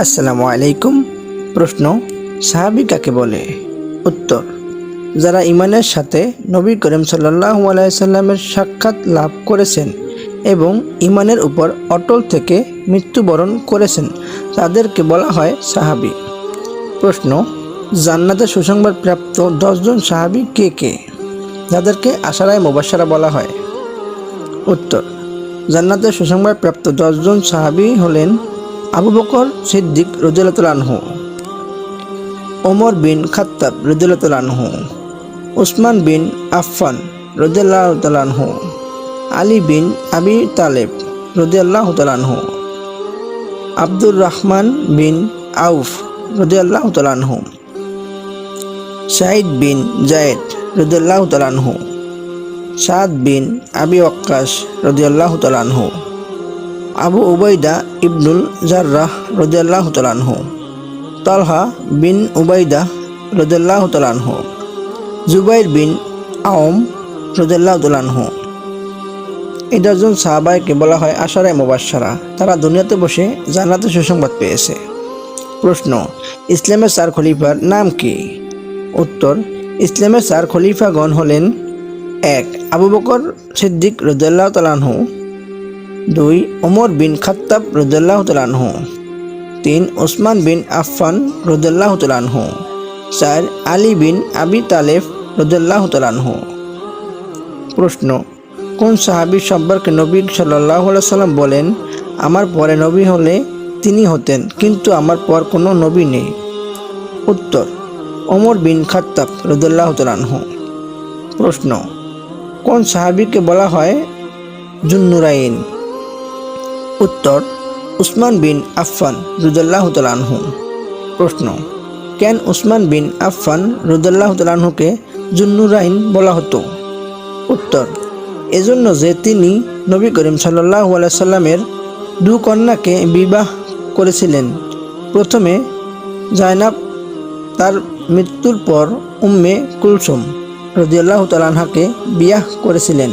আসসালামু আলাইকুম। প্রশ্ন, সাহাবি কাকে বলে? উত্তর, যারা ইমানের সাথে নবী করিম সাল্লাহ আলাইসাল্লামের সাক্ষাৎ লাভ করেছেন এবং ইমানের উপর অটল থেকে মৃত্যুবরণ করেছেন, তাদেরকে বলা হয় সাহাবি। প্রশ্ন জান্নাতের সুসংবাদ প্রাপ্ত দশজন সাহাবি কে কে? যাদেরকে আশারায় মুবাসারা বলা হয়। উত্তর জান্নাতের সুসংবাদ প্রাপ্ত দশজন সাহাবি হলেন আবু বকর সিদ্দিক আনহু, ওমর বিন খাত্তাব রদিয়াল আনহু উসমান বিন আফফান রদিয়াল্লাহ আনহু, আলী বিন আবি তালেব রদিয়াল্লাহ আনহু, আব্দুর রহমান বিন আউফ রদিয়াল্লাহ আনহু শাহিদ বিন জায়েদ রদিয়াল্লাহ আনহু, সাদ বিন আবি ওয়াক্কাস রদিয়াল্লাহ আনহু। আবু উবাইদা ইবনুল জার্রাহ রদিয়াল্লাহ তালানহু তালহা বিন উবাইদা রদিয়াল্লাহ তালানহু জুবাইর বিন আওম রদিয়াল্লাহ তালানহু এই দশজন সাহাবাইকে বলা হয় আশারায় মুবাসারা তারা দুনিয়াতে বসে জানাতে সুসংবাদ পেয়েছে। প্রশ্ন, ইসলামের চার খলিফার নাম কি? উত্তর, ইসলামের চার খলিফাগণ হলেন এক, আবু বকর সিদ্দিক রদিয়াল্লাহ তালানহু দুই ওমর বিন খাত্তাব রুদাল্লাহ তালানহু তিন ওসমান বিন আফফান রুদাল্লাহ তালানহু চার, আলী বিন আবি তালেফ রুদাল্লাহ তালানহু প্রশ্ন, কোন সাহাবি সম্পর্কে নবী সাল্লাহ সাল্লাম বলেন, আমার পরে নবী হলে তিনি হতেন, কিন্তু আমার পর কোনো নবী নেই উত্তর ওমর বিন খাত্তাব রুদাল্লাহ তালানহু প্রশ্ন, কোন সাহাবিকে বলা হয় জুন্নুরাইন? উত্তর, উসমান বিন আফফান রুদাল্লাহ তালানহু প্রশ্ন, কেন উসমান বিন আফফান রুদাল্লাহ তালানহুকে জুন্নুরাইন বলা হতো? উত্তর, এজন্য যে তিনি নবী করিম সাল্লাহ সাল্লামের দু কন্যাকে বিবাহ করেছিলেন। প্রথমে জায়নাব, তার মৃত্যুর পর উম্মে কুলসুম রদিয়াল্লাহ তালানহাকে বিয়াহ করেছিলেন।